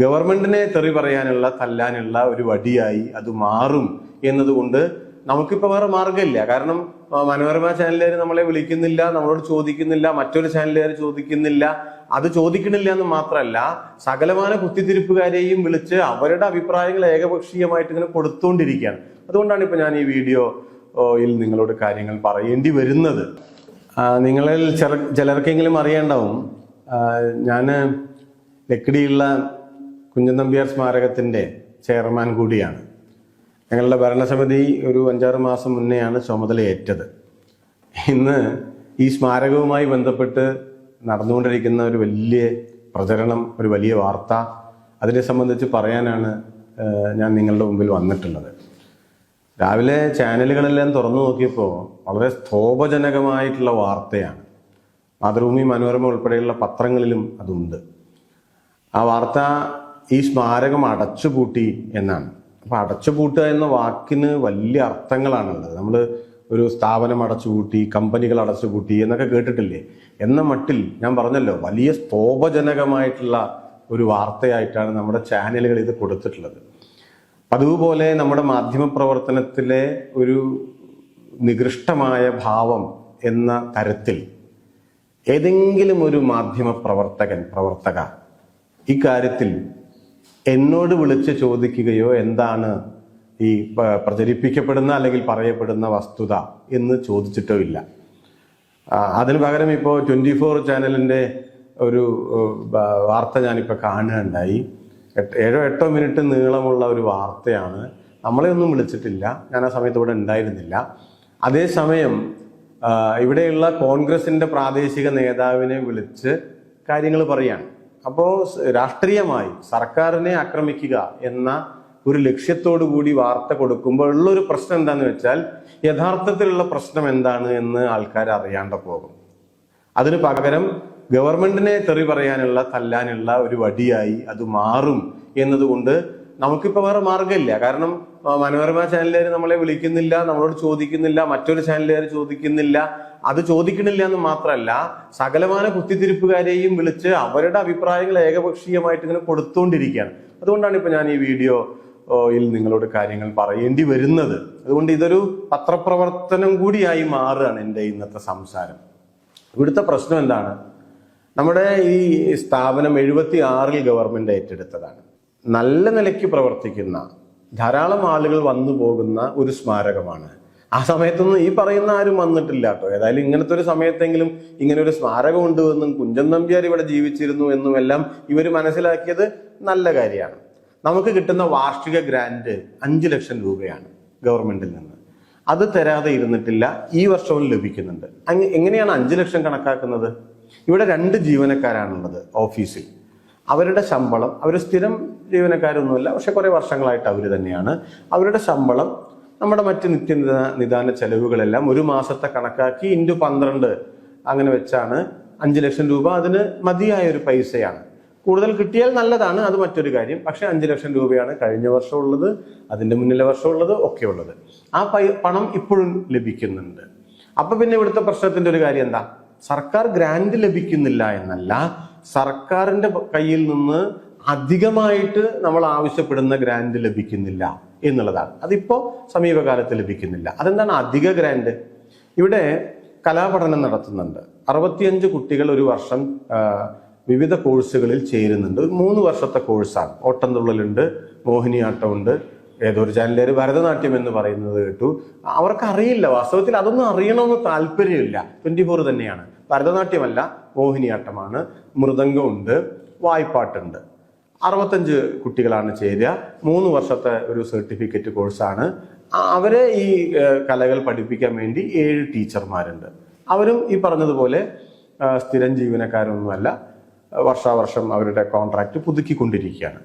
ഗവൺമെന്റിനെ തെറി പറയാനുള്ള തല്ലാനുള്ള ഒരു വടിയായി അത് മാറും എന്നതുകൊണ്ട് നമുക്കിപ്പോ വേറെ മാർഗമില്ല കാരണം മനോരമ ചാനലുകാർ നമ്മളെ വിളിക്കുന്നില്ല നമ്മളോട് ചോദിക്കുന്നില്ല മറ്റൊരു ചാനലുകാർ ചോദിക്കുന്നില്ല. അത് ചോദിക്കണില്ല എന്ന് മാത്രമല്ല സകലമാന കുത്തിത്തിരിപ്പുകാരെയും വിളിച്ച് അവരുടെ അഭിപ്രായങ്ങൾ ഏകപക്ഷീയമായിട്ട് ഇങ്ങനെ കൊടുത്തുകൊണ്ടിരിക്കുകയാണ് അതുകൊണ്ടാണ് ഇപ്പൊ ഞാൻ ഈ വീഡിയോയിൽ നിങ്ങളോട് കാര്യങ്ങൾ പറയേണ്ടി വരുന്നത്. നിങ്ങളിൽ ചില- ചിലർക്കെങ്കിലും അറിയേണ്ടാവും. ഞാൻ ലക്കിടിയുള്ള കുഞ്ഞൻ നമ്പ്യാർ സ്മാരകത്തിന്റെ ചെയർമാൻ കൂടിയാണ്. ഞങ്ങളുടെ ഭരണസമിതി ഒരു അഞ്ചാറ് മാസം മുന്നെയാണ് ചുമതലയേറ്റത്. ഇന്ന് ഈ സ്മാരകവുമായി ബന്ധപ്പെട്ട് നടന്നുകൊണ്ടിരിക്കുന്ന ഒരു വലിയ പ്രചരണം ഒരു വലിയ വാർത്ത അതിനെ സംബന്ധിച്ച് പറയാനാണ് ഞാൻ നിങ്ങളുടെ മുമ്പിൽ വന്നിട്ടുള്ളത്. രാവിലെ ചാനലുകളെല്ലാം തുറന്നു നോക്കിയപ്പോൾ വളരെ സ്തോഭജനകമായിട്ടുള്ള വാർത്തയാണ്. മാതൃഭൂമി മനോരമ ഉൾപ്പെടെയുള്ള പത്രങ്ങളിലും അതുണ്ട്. ആ വാർത്ത ഈ സ്മാരകം അടച്ചുപൂട്ടി എന്നാണ്. അപ്പൊ അടച്ചുപൂട്ടുക എന്ന വാക്കിന് വലിയ അർത്ഥങ്ങളാണുള്ളത്. നമ്മൾ ഒരു സ്ഥാപനം അടച്ചുപൂട്ടി കമ്പനികൾ അടച്ചുപൂട്ടി എന്നൊക്കെ കേട്ടിട്ടില്ലേ? എന്ന മട്ടിൽ ഞാൻ പറഞ്ഞല്ലോ വലിയ സ്തോഭജനകമായിട്ടുള്ള ഒരു വാർത്തയായിട്ടാണ് നമ്മുടെ ചാനലുകൾ ഇത് കൊടുത്തിട്ടുള്ളത്. അതുപോലെ പോലെ നമ്മുടെ മാധ്യമ പ്രവർത്തനത്തിലെ ഒരു നികൃഷ്ടമായ ഭാവം എന്ന തരത്തിൽ ഏതെങ്കിലും ഒരു മാധ്യമ പ്രവർത്തകൻ പ്രവർത്തക ഇക്കാര്യത്തിൽ എന്നോട് വിളിച്ച് ചോദിക്കുകയോ എന്താണ് ഈ പ്രചരിപ്പിക്കപ്പെടുന്ന അല്ലെങ്കിൽ പറയപ്പെടുന്ന വസ്തുത എന്ന് ചോദിച്ചിട്ടോ ഇല്ല. അതിന് പകരം ഇപ്പോൾ ട്വന്റി ഫോർ ചാനലിന്റെ ഒരു വാർത്ത ഞാനിപ്പോൾ കാണുകയുണ്ടായി. ഏഴോ എട്ടോ മിനിറ്റ് നീളമുള്ള ഒരു വാർത്തയാണ്. നമ്മളെ ഒന്നും വിളിച്ചിട്ടില്ല. ഞാൻ ആ സമയത്ത് ഇവിടെ ഉണ്ടായിരുന്നില്ല. അതേസമയം ഇവിടെയുള്ള കോൺഗ്രസിന്റെ പ്രാദേശിക നേതാവിനെ വിളിച്ച് കാര്യങ്ങൾ പറയാണ്. അപ്പോൾ രാഷ്ട്രീയമായി സർക്കാരിനെ ആക്രമിക്കുക എന്ന ഒരു ലക്ഷ്യത്തോടു കൂടി വാർത്ത കൊടുക്കുമ്പോൾ ഉള്ള ഒരു പ്രശ്നം എന്താന്ന് വെച്ചാൽ യഥാർത്ഥത്തിലുള്ള പ്രശ്നം എന്താണ് എന്ന് ആൾക്കാർ അറിയാണ്ട് പോകും. അതിന് പകരം ഗവൺമെന്റിനെ തെറി പറയാനുള്ള തല്ലാനുള്ള ഒരു വടിയായി അത് മാറും എന്നതുകൊണ്ട് നമുക്കിപ്പോ വേറെ മാർഗമില്ല കാരണം മനോരമ ചാനലുകാർ നമ്മളെ വിളിക്കുന്നില്ല നമ്മളോട് ചോദിക്കുന്നില്ല മറ്റൊരു ചാനലുകാർ ചോദിക്കുന്നില്ല അത് ചോദിക്കണില്ല എന്ന് മാത്രമല്ല സകലമാന കുത്തിത്തിരിപ്പുകാരെയും വിളിച്ച് അവരുടെ അഭിപ്രായങ്ങൾ ഏകപക്ഷീയമായിട്ട് ഇങ്ങനെ കൊടുത്തുകൊണ്ടിരിക്കുകയാണ് അതുകൊണ്ടാണ് ഇപ്പൊ ഞാൻ ഈ വീഡിയോ യിൽ നിങ്ങളോട് കാര്യങ്ങൾ പറയേണ്ടി വരുന്നത്. അതുകൊണ്ട് ഇതൊരു പത്രപ്രവർത്തനം കൂടിയായി മാറുകയാണ് എന്റെ ഇന്നത്തെ സംസാരം. ഇവിടുത്തെ പ്രശ്നം എന്താണ്? നമ്മുടെ ഈ സ്ഥാപനം എഴുപത്തി ആറിൽ ഗവൺമെന്റ് ഏറ്റെടുത്തതാണ്. നല്ല നിലയ്ക്ക് പ്രവർത്തിക്കുന്ന ധാരാളം ആളുകൾ വന്നു പോകുന്ന ഒരു സ്മാരകമാണ് ആ സമയത്തൊന്നും ഈ പറയുന്ന ആരും വന്നിട്ടില്ല കേട്ടോ ഏതായാലും ഇങ്ങനത്തെ ഒരു സമയത്തെങ്കിലും ഇങ്ങനെ ഒരു സ്മാരകം ഉണ്ട് എന്നും കുഞ്ചൻ നമ്പ്യാർ ഇവിടെ ജീവിച്ചിരുന്നു എന്നും എല്ലാം ഇവർ മനസ്സിലാക്കിയത് നല്ല കാര്യമാണ്. നമുക്ക് കിട്ടുന്ന വാർഷിക ഗ്രാൻഡ് അഞ്ച് ലക്ഷം രൂപയാണ് ഗവൺമെന്റിൽ നിന്ന്. അത് തരാതെ ഇരുന്നിട്ടില്ല ഈ വർഷവും ലഭിക്കുന്നുണ്ട്. എങ്ങനെയാണ് അഞ്ച് ലക്ഷം കണക്കാക്കുന്നത്? ഇവിടെ രണ്ട് ജീവനക്കാരാണുള്ളത് ഓഫീസിൽ. അവരുടെ ശമ്പളം അവർ സ്ഥിരം ജീവനക്കാരൊന്നുമല്ല പക്ഷെ കുറെ വർഷങ്ങളായിട്ട് അവർ തന്നെയാണ്. അവരുടെ ശമ്പളം നമ്മുടെ മറ്റ് നിത്യ നിദാന ചെലവുകളെല്ലാം ഒരു മാസത്തെ കണക്കാക്കി ഇന്റു പന്ത്രണ്ട് അങ്ങനെ വെച്ചാണ് അഞ്ച് ലക്ഷം രൂപ അതിന് മതിയായ ഒരു പൈസയാണ്. കൂടുതൽ കിട്ടിയാൽ നല്ലതാണ് അത് മറ്റൊരു കാര്യം. പക്ഷെ അഞ്ച് ലക്ഷം രൂപയാണ് കഴിഞ്ഞ വർഷം ഉള്ളത് അതിന്റെ മുന്നിലെ വർഷം ഉള്ളത് ഒക്കെ ഉള്ളത്. ആ പൈ പണം ഇപ്പോഴും ലഭിക്കുന്നുണ്ട്. അപ്പൊ പിന്നെ ഇവിടുത്തെ പ്രശ്നത്തിന്റെ ഒരു കാര്യം എന്താ? സർക്കാർ ഗ്രാന്റ് ലഭിക്കുന്നില്ല എന്നല്ല സർക്കാരിന്റെ കയ്യിൽ നിന്ന് അധികമായിട്ട് നമ്മൾ ആവശ്യപ്പെടുന്ന ഗ്രാന്റ് ലഭിക്കുന്നില്ല. എന്നുള്ളതാണ്. അതിപ്പോ സമീപകാലത്ത് ലഭിക്കുന്നില്ല. അതെന്താണ് അധിക ഗ്രാൻഡ്? ഇവിടെ കലാപഠനം നടത്തുന്നുണ്ട്. അറുപത്തിയഞ്ച് കുട്ടികൾ ഒരു വർഷം വിവിധ കോഴ്സുകളിൽ ചേരുന്നുണ്ട്. മൂന്ന് വർഷത്തെ കോഴ്സാണ്. ഓട്ടംതുള്ളലുണ്ട് മോഹിനിയാട്ടമുണ്ട് ഏതോ ഒരു ചാനലുകാർ ഭരതനാട്യം എന്ന് പറയുന്നത് കേട്ടു. അവർക്ക് അറിയില്ല വാസ്തവത്തിൽ അതൊന്നും അറിയണമെന്ന് താല്പര്യമില്ല. ട്വന്റി ഫോർ തന്നെയാണ്. ഭരതനാട്യമല്ല മോഹിനിയാട്ടമാണ്. മൃദംഗമുണ്ട് വായ്പാട്ടുണ്ട്. അറുപത്തഞ്ച് കുട്ടികളാണ് ചേരുക. മൂന്ന് വർഷത്തെ ഒരു സർട്ടിഫിക്കറ്റ് കോഴ്സാണ് അവരെ ഈ കലകൾ പഠിപ്പിക്കാൻ വേണ്ടി ഏഴ് ടീച്ചർമാരുണ്ട്. അവരും ഈ പറഞ്ഞതുപോലെ സ്ഥിരം ജീവനക്കാരൊന്നുമല്ല. വർഷാവർഷം അവരുടെ കോൺട്രാക്ട് പുതുക്കിക്കൊണ്ടിരിക്കുകയാണ്.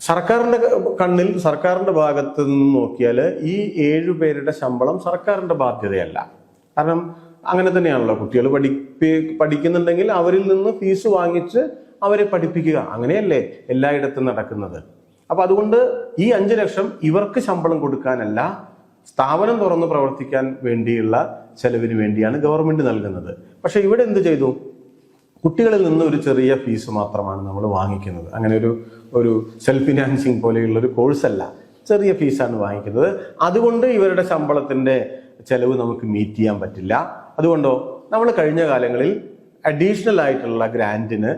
സർക്കാരിന്റെ കണ്ണിൽ സർക്കാരിന്റെ ഭാഗത്ത് നിന്ന് നോക്കിയാൽ ഈ ഏഴു പേരുടെ ശമ്പളം സർക്കാരിന്റെ ബാധ്യതയല്ല. കാരണം അങ്ങനെ തന്നെയാണല്ലോ. കുട്ടികൾ പഠിപ്പി പഠിക്കുന്നുണ്ടെങ്കിൽ അവരിൽ നിന്ന് ഫീസ് വാങ്ങിച്ച് അവരെ പഠിപ്പിക്കുക. അങ്ങനെയല്ലേ എല്ലായിടത്തും നടക്കുന്നത്. അപ്പൊ അതുകൊണ്ട് ഈ അഞ്ചു ലക്ഷം ഇവർക്ക് ശമ്പളം കൊടുക്കാനല്ല സ്ഥാപനം തുറന്ന് പ്രവർത്തിക്കാൻ വേണ്ടിയുള്ള ചെലവിന് വേണ്ടിയാണ് ഗവൺമെന്റ് നൽകുന്നത്. പക്ഷെ ഇവിടെ എന്ത് ചെയ്തു? കുട്ടികളിൽ നിന്ന് ഒരു ചെറിയ ഫീസ് മാത്രമാണ് നമ്മൾ വാങ്ങിക്കുന്നത്. അങ്ങനെ ഒരു ഒരു സെൽഫ് ഫിനാൻസിങ് പോലെയുള്ള ഒരു കോഴ്സല്ല ചെറിയ ഫീസാണ് വാങ്ങിക്കുന്നത്. അതുകൊണ്ട് ഇവരുടെ ശമ്പളത്തിന്റെ ചെലവ് നമുക്ക് മീറ്റ് ചെയ്യാൻ പറ്റില്ല. അതുകൊണ്ടോ? നമ്മൾ കഴിഞ്ഞ കാലങ്ങളിൽ അഡീഷണൽ ആയിട്ടുള്ള ഗ്രാന്റിന്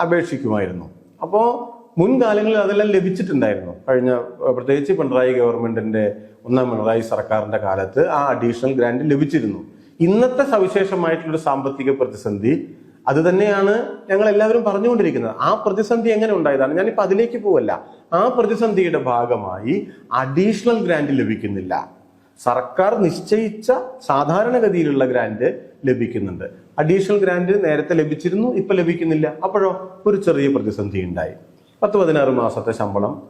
അപേക്ഷിക്കുമായിരുന്നു. അപ്പോൾ മുൻകാലങ്ങളിൽ അതെല്ലാം ലഭിച്ചിട്ടുണ്ടായിരുന്നു. കഴിഞ്ഞ പ്രത്യേകിച്ച് പിണറായി ഗവൺമെന്റിന്റെ ഒന്നാം പിണറായി സർക്കാരിന്റെ കാലത്ത് ആ അഡീഷണൽ ഗ്രാൻഡ് ലഭിച്ചിരുന്നു. ഇന്നത്തെ സവിശേഷമായിട്ടുള്ള സാമ്പത്തിക പ്രതിസന്ധി അത് തന്നെയാണ് ഞങ്ങൾ എല്ലാവരും പറഞ്ഞുകൊണ്ടിരിക്കുന്നത്. ആ പ്രതിസന്ധി എങ്ങനെ ഉണ്ടായതാണ്? ഞാനിപ്പോൾ അതിലേക്ക് പോവല്ല. ആ പ്രതിസന്ധിയുടെ ഭാഗമായി അഡീഷണൽ ഗ്രാൻഡ് ലഭിക്കുന്നില്ല. സർക്കാർ നിശ്ചയിച്ച സാധാരണഗതിയിലുള്ള ഗ്രാന്റ് ലഭിക്കുന്നുണ്ട്. അഡീഷണൽ ഗ്രാൻഡ് നേരത്തെ ലഭിച്ചിരുന്നു ഇപ്പൊ ലഭിക്കുന്നില്ല. അപ്പോഴോ ഒരു ചെറിയ പ്രതിസന്ധി ഉണ്ടായി. പത്ത് പതിനാറ് മാസത്തെ ശമ്പളം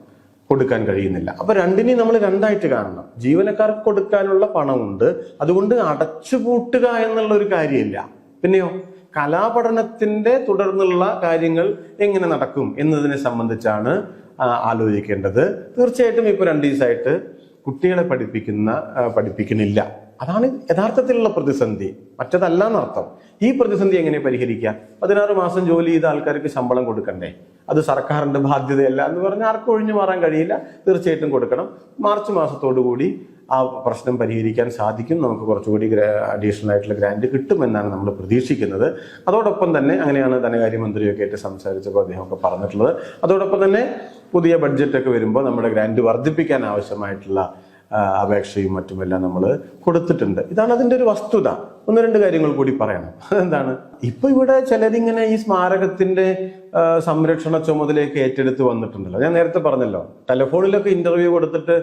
കൊടുക്കാൻ കഴിയുന്നില്ല. അപ്പൊ രണ്ടിനെയും നമ്മൾ രണ്ടായിട്ട് കാണണം. ജീവനക്കാർക്ക് കൊടുക്കാനുള്ള പണമുണ്ട്. അതുകൊണ്ട് അടച്ചുപൂട്ടുക എന്നുള്ള ഒരു കാര്യമില്ല. പിന്നെയോ കലാപഠനത്തിന്റെ തുടർന്നുള്ള കാര്യങ്ങൾ എങ്ങനെ നടക്കും എന്നതിനെ സംബന്ധിച്ചാണ് ആലോചിക്കേണ്ടത്. തീർച്ചയായിട്ടും ഇപ്പൊ രണ്ടു ദിവസമായിട്ട് കുട്ടികളെ പഠിപ്പിക്കുന്ന പഠിപ്പിക്കുന്നില്ല. അതാണ് യഥാർത്ഥത്തിലുള്ള പ്രതിസന്ധി. മറ്റതല്ല എന്നർത്ഥം ഈ പ്രതിസന്ധി എങ്ങനെ പരിഹരിക്കുക? പതിനാറ് മാസം ജോലി ചെയ്ത ആൾക്കാർക്ക് ശമ്പളം കൊടുക്കണ്ടേ? അത് സർക്കാരിന്റെ ബാധ്യതയല്ല എന്ന് പറഞ്ഞാൽ ആർക്കും ഒഴിഞ്ഞു മാറാൻ കഴിയില്ല. തീർച്ചയായിട്ടും കൊടുക്കണം. മാർച്ച് മാസത്തോടു കൂടി ആ പ്രശ്നം പരിഹരിക്കാൻ സാധിക്കും. നമുക്ക് കുറച്ചുകൂടി അഡീഷണൽ ആയിട്ടുള്ള ഗ്രാൻഡ് കിട്ടുമെന്നാണ് നമ്മൾ പ്രതീക്ഷിക്കുന്നത്. അതോടൊപ്പം തന്നെ അങ്ങനെയാണ് ധനകാര്യമന്ത്രിയൊക്കെ ആയിട്ട് സംസാരിച്ചപ്പോൾ അദ്ദേഹമൊക്കെ പറഞ്ഞിട്ടുള്ളത്. അതോടൊപ്പം തന്നെ പുതിയ ബഡ്ജറ്റൊക്കെ വരുമ്പോൾ നമ്മുടെ ഗ്രാൻഡ് വർദ്ധിപ്പിക്കാൻ ആവശ്യമായിട്ടുള്ള അപേക്ഷയും മറ്റുമെല്ലാം നമ്മൾ കൊടുത്തിട്ടുണ്ട്. ഇതാണ് അതിന്റെ ഒരു വസ്തുത. ഒന്ന് രണ്ട് കാര്യങ്ങൾ കൂടി പറയണം. അതെന്താണ്? ഇപ്പൊ ഇവിടെ ചിലരിങ്ങനെ ഈ സ്മാരകത്തിന്റെ സംരക്ഷണ ചുമതലയൊക്കെ ഏറ്റെടുത്ത് വന്നിട്ടുണ്ടല്ലോ. ഞാൻ നേരത്തെ പറഞ്ഞല്ലോ ടെലിഫോണിലൊക്കെ ഇന്റർവ്യൂ കൊടുത്തിട്ട്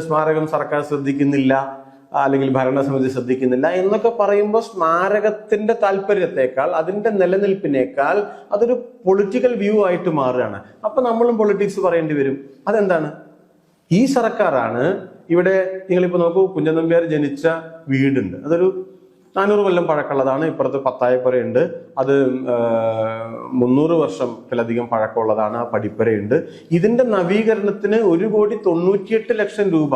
സ്മാരകം സർക്കാർ ശ്രദ്ധിക്കുന്നില്ല അല്ലെങ്കിൽ ഭരണസമിതി ശ്രദ്ധിക്കുന്നില്ല എന്നൊക്കെ പറയുമ്പോൾ സ്മാരകത്തിന്റെ താല്പര്യത്തെക്കാൾ അതിന്റെ നിലനിൽപ്പിനേക്കാൾ അതൊരു പൊളിറ്റിക്കൽ വ്യൂ ആയിട്ട് മാറുകയാണ്. അപ്പൊ നമ്മളും പൊളിറ്റിക്സ് പറയേണ്ടി വരും. അതെന്താണ്? ഈ സർക്കാരാണ് ഇവിടെ നിങ്ങളിപ്പോ നോക്കൂ കുഞ്ഞനമ്പ്യാർ ജനിച്ച വീടുണ്ട്. അതൊരു നാനൂറ് കൊല്ലം പഴക്കമുള്ളതാണ്. ഇപ്പുറത്ത് പത്തായപ്പുരയുണ്ട്. അത് മുന്നൂറ് വർഷത്തിലധികം പഴക്കമുള്ളതാണ്. ആ പടിപ്പുരയുണ്ട്. ഇതിന്റെ നവീകരണത്തിന് ഒരു കോടി തൊണ്ണൂറ്റിയെട്ട് ലക്ഷം രൂപ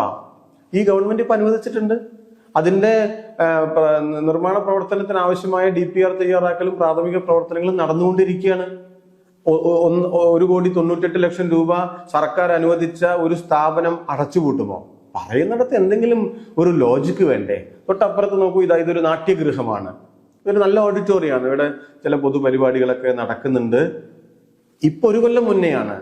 ഈ ഗവൺമെന്റ് ഇപ്പൊ അനുവദിച്ചിട്ടുണ്ട്. അതിന്റെ നിർമ്മാണ പ്രവർത്തനത്തിന് ആവശ്യമായ ഡി പി ആർ തയ്യാറാക്കലും പ്രാഥമിക പ്രവർത്തനങ്ങളും നടന്നുകൊണ്ടിരിക്കുകയാണ്. ഒരു കോടി തൊണ്ണൂറ്റെട്ട് ലക്ഷം രൂപ സർക്കാർ അനുവദിച്ച ഒരു സ്ഥാപനം അടച്ചുപൂട്ടുമോ? പറയുന്നിടത്ത് എന്തെങ്കിലും ഒരു ലോജിക്ക് വേണ്ടേ? തൊട്ടപ്പുറത്ത് നോക്കൂ ഇതാ ഇതൊരു നാട്യഗൃഹമാണ്. ഇതൊരു നല്ല ഓഡിറ്റോറിയമാണ് ഇവിടെ ചില പൊതുപരിപാടികളൊക്കെ നടക്കുന്നുണ്ട്. ഇപ്പൊ ഒരു കൊല്ലം മുന്നെയാണ്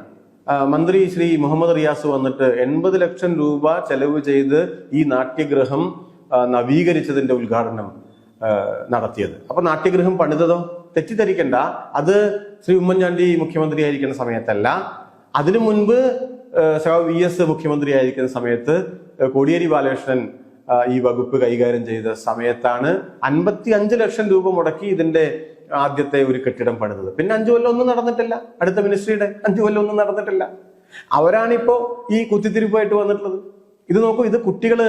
മന്ത്രി ശ്രീ മുഹമ്മദ് റിയാസ് വന്നിട്ട് എൺപത് ലക്ഷം രൂപ ചെലവ് ചെയ്ത് ഈ നാട്യഗൃഹം നവീകരിച്ചതിന്റെ ഉദ്ഘാടനം നടത്തിയത്. അപ്പൊ നാട്യഗൃഹം പണിതതോ? തെറ്റിദ്ധരിക്കണ്ട. അത് ശ്രീ ഉമ്മൻചാണ്ടി മുഖ്യമന്ത്രിയായിരിക്കുന്ന സമയത്തല്ല. അതിനു മുൻപ് വി എസ് മുഖ്യമന്ത്രിയായിരിക്കുന്ന സമയത്ത് കോടിയേരി ബാലകൃഷ്ണൻ ഈ വകുപ്പ് കൈകാര്യം ചെയ്ത സമയത്താണ് അൻപത്തി അഞ്ച് ലക്ഷം രൂപ മുടക്കി ഇതിന്റെ ആദ്യത്തെ ഒരു കെട്ടിടം പണിതത്. പിന്നെ അഞ്ചു കൊല്ലം ഒന്നും നടന്നിട്ടില്ല. അടുത്ത മിനിസ്ട്രിയുടെ അഞ്ചു കൊല്ലം ഒന്നും നടന്നിട്ടില്ല. അവരാണിപ്പോ ഈ കുത്തിത്തിരിപ്പായിട്ട് വന്നിട്ടുള്ളത്. ഇത് നോക്കൂ ഇത് കുട്ടികൾ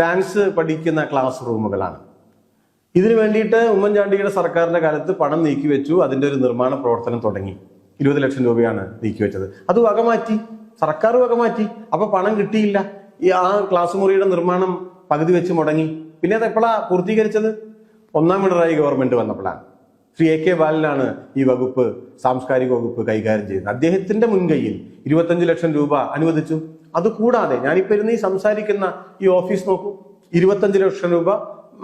ഡാൻസ് പഠിക്കുന്ന ക്ലാസ് റൂമുകളാണ്. ഇതിനു വേണ്ടിയിട്ട് ഉമ്മൻചാണ്ടിയുടെ സർക്കാരിന്റെ കാലത്ത് പണം നീക്കി വെച്ചു അതിന്റെ ഒരു നിർമ്മാണ പ്രവർത്തനം തുടങ്ങി. ഇരുപത് ലക്ഷം രൂപയാണ് നീക്കി വെച്ചത് അത് വകമാറ്റി. സർക്കാർ വക മാറ്റി. അപ്പൊ പണം കിട്ടിയില്ല. ഈ ആ ക്ലാസ് മുറിയുടെ നിർമ്മാണം പകുതി വെച്ച് മുടങ്ങി. പിന്നെ അത് എപ്പോഴാ പൂർത്തീകരിച്ചത്? ഒന്നാം പിണറായി ഗവൺമെന്റ് വന്നപ്പോഴാണ്. ശ്രീ എ കെ ബാലനാണ് ഈ വകുപ്പ് സാംസ്കാരിക വകുപ്പ് കൈകാര്യം ചെയ്യുന്നത്. അദ്ദേഹത്തിന്റെ മുൻകൈയിൽ ഇരുപത്തഞ്ച് ലക്ഷം രൂപ അനുവദിച്ചു. അതുകൂടാതെ ഞാനിപ്പോ ഇരുന്ന് ഈ സംസാരിക്കുന്ന ഈ ഓഫീസ് നോക്കൂ. ഇരുപത്തഞ്ച് ലക്ഷം രൂപ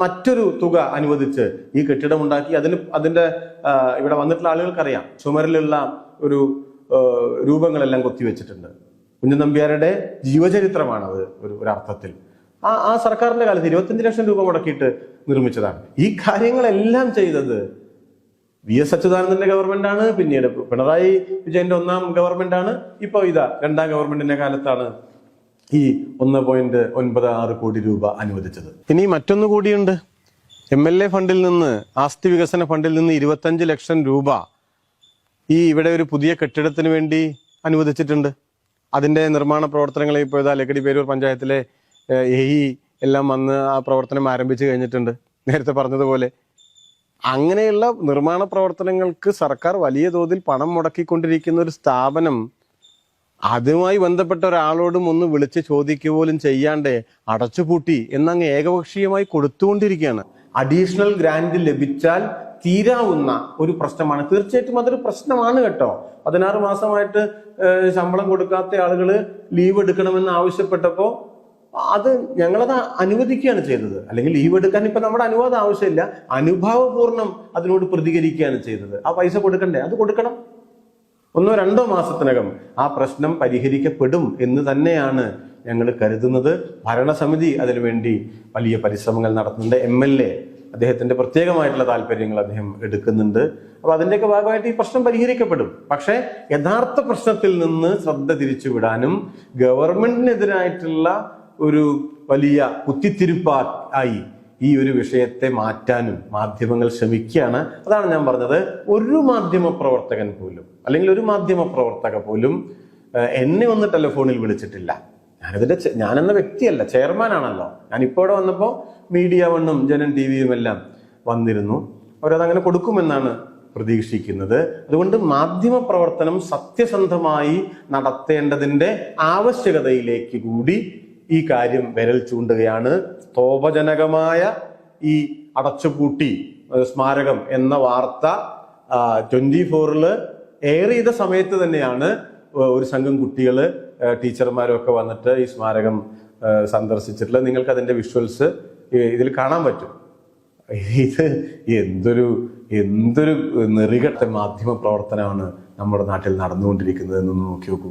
മറ്റൊരു തുക അനുവദിച്ച് ഈ കെട്ടിടം ഉണ്ടാക്കി. അതിന് അതിന്റെ ഇവിടെ വന്നിട്ടുള്ള ആളുകൾക്കറിയാം. ചുമരിലുള്ള ഒരു രൂപങ്ങളെല്ലാം കൊത്തിവെച്ചിട്ടുണ്ട്. കുഞ്ഞൻ നമ്പ്യാരുടെ ജീവചരിത്രമാണത് ഒരു ഒരു അർത്ഥത്തിൽ. ആ ആ സർക്കാരിന്റെ കാലത്ത് ഇരുപത്തഞ്ച് ലക്ഷം രൂപ മുടക്കിയിട്ട് നിർമ്മിച്ചതാണ്. ഈ കാര്യങ്ങളെല്ലാം ചെയ്തത് വി എസ് അച്യുതാനന്ദന്റെ ഗവൺമെന്റ് ആണ് പിന്നീട് പിണറായി വിജയന്റെ ഒന്നാം ഗവൺമെന്റ് ആണ്. ഇപ്പൊ ഇതാ രണ്ടാം ഗവൺമെന്റിന്റെ കാലത്താണ് ഈ ഒന്ന് പോയിന്റ് ഒൻപത് ആറ് കോടി രൂപ അനുവദിച്ചത്. ഇനി മറ്റൊന്നു കൂടിയുണ്ട്. എം എൽ എ ഫണ്ടിൽ നിന്ന് ആസ്തി വികസന ഫണ്ടിൽ നിന്ന് ഇരുപത്തഞ്ച് ലക്ഷം രൂപ ഈ ഇവിടെ ഒരു പുതിയ കെട്ടിടത്തിന് വേണ്ടി അനുവദിച്ചിട്ടുണ്ട്. അതിന്റെ നിർമ്മാണ പ്രവർത്തനങ്ങൾ ഇപ്പോൾ ഇതാ ലക്കടി പേരൂർ പഞ്ചായത്തിലെ എഹി എല്ലാം വന്ന് ആ പ്രവർത്തനം ആരംഭിച്ചു കഴിഞ്ഞിട്ടുണ്ട്. നേരത്തെ പറഞ്ഞതുപോലെ. അങ്ങനെയുള്ള നിർമ്മാണ പ്രവർത്തനങ്ങൾക്ക് സർക്കാർ വലിയ തോതിൽ പണം മുടക്കിക്കൊണ്ടിരിക്കുന്ന ഒരു സ്ഥാപനം അതുമായി ബന്ധപ്പെട്ട ഒരാളോടും ഒന്ന് വിളിച്ച് ചോദിക്കുക പോലും ചെയ്യാണ്ട് അടച്ചുപൂട്ടി എന്നങ്ങ് ഏകപക്ഷീയമായി കൊടുത്തുകൊണ്ടിരിക്കുകയാണ്. അഡീഷണൽ ഗ്രാന്റ് ലഭിച്ചാൽ തീരാവുന്ന ഒരു പ്രശ്നമാണ്. തീർച്ചയായിട്ടും അതൊരു പ്രശ്നമാണ് കേട്ടോ. പതിനാറ് മാസമായിട്ട് ശമ്പളം കൊടുക്കാത്ത ആളുകൾ ലീവ് എടുക്കണമെന്ന് ആവശ്യപ്പെട്ടപ്പോ അത് ഞങ്ങളത് അനുവദിക്കുകയാണ് ചെയ്തത്. അല്ലെങ്കിൽ ലീവ് എടുക്കാൻ ഇപ്പൊ നമ്മുടെ അനുവാദം ആവശ്യമില്ല. അനുഭാവപൂർണം അതിനോട് പ്രതികരിക്കുകയാണ് ചെയ്തത്. ആ പൈസ കൊടുക്കണ്ടേ? അത് കൊടുക്കണം. ഒന്നോ രണ്ടോ മാസത്തിനകം ആ പ്രശ്നം പരിഹരിക്കപ്പെടും എന്ന് തന്നെയാണ് ഞങ്ങൾ കരുതുന്നത്. ഭരണസമിതി അതിനുവേണ്ടി വലിയ പരിശ്രമങ്ങൾ നടത്തുന്നുണ്ട്. എം എൽ എ അദ്ദേഹത്തിന്റെ പ്രത്യേകമായിട്ടുള്ള താല്പര്യങ്ങൾ അദ്ദേഹം എടുക്കുന്നുണ്ട്. അപ്പൊ അതിന്റെയൊക്കെ ഭാഗമായിട്ട് ഈ പ്രശ്നം പരിഹരിക്കപ്പെടും. പക്ഷേ യഥാർത്ഥ പ്രശ്നത്തിൽ നിന്ന് ശ്രദ്ധ തിരിച്ചുവിടാനും ഗവൺമെന്റിനെതിരായിട്ടുള്ള ഒരു വലിയ കുത്തിത്തിരിപ്പാ ആയി ഈ ഒരു വിഷയത്തെ മാറ്റാനും മാധ്യമങ്ങൾ ശ്രമിക്കുകയാണ്. അതാണ് ഞാൻ പറഞ്ഞത്. ഒരു മാധ്യമ പ്രവർത്തകൻ പോലും അല്ലെങ്കിൽ ഒരു മാധ്യമ പ്രവർത്തക പോലും എന്നെ ഒന്ന് ടെലിഫോണിൽ വിളിച്ചിട്ടില്ല. ചെ- ഞാനെന്ന വ്യക്തിയല്ല ചെയർമാനാണല്ലോ. ഞാൻ ഇപ്പോൾ ഇവിടെ വന്നപ്പോൾ മീഡിയ വണ്ണും ജനൻ ടി വിയും എല്ലാം വന്നിരുന്നു. അവരതങ്ങനെ കൊടുക്കുമെന്നാണ് പ്രതീക്ഷിക്കുന്നത്. അതുകൊണ്ട് മാധ്യമ പ്രവർത്തനം സത്യസന്ധമായി നടത്തേണ്ടതിന്റെ ആവശ്യകതയിലേക്ക് കൂടി ഈ കാര്യം വിരൽ ചൂണ്ടുകയാണ്. സ്തോഭജനകമായ ഈ അടച്ചുപൂട്ടി സ്മാരകം എന്ന വാർത്ത ട്വന്റി ഫോറിൽ എയർ ചെയ്ത സമയത്ത് തന്നെയാണ് ഒരു സംഘം കുട്ടികൾ ടീച്ചർമാരും ഒക്കെ വന്നിട്ട് ഈ സ്മാരകം സന്ദർശിച്ചിട്ടുള്ളത്. നിങ്ങൾക്ക് അതിന്റെ വിഷ്വൽസ് ഇതിൽ കാണാൻ പറ്റും. ഇത് എന്തൊരു എന്തൊരു നെറികെട്ട മാധ്യമ പ്രവർത്തനമാണ് നമ്മുടെ നാട്ടിൽ നടന്നുകൊണ്ടിരിക്കുന്നത് എന്നൊന്ന് നോക്കി നോക്കൂ.